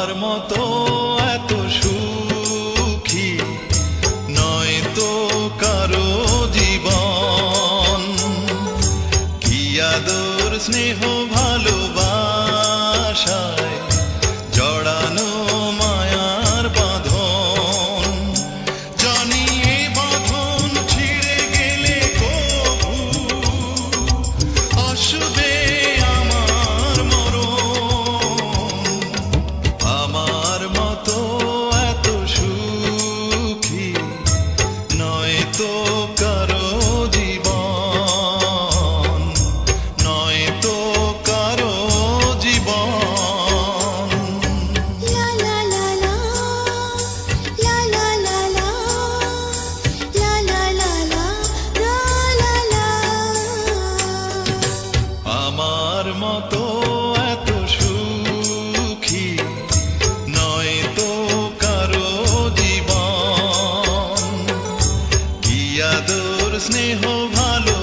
আমার মতো এত সুখী নয় তো কারও জীবন। কি আদর স্নেহ ভালোবাসায় আমার মতো এত সুখী নয় তো কারও জীবন। কি আদর স্নেহ ভালোবাসা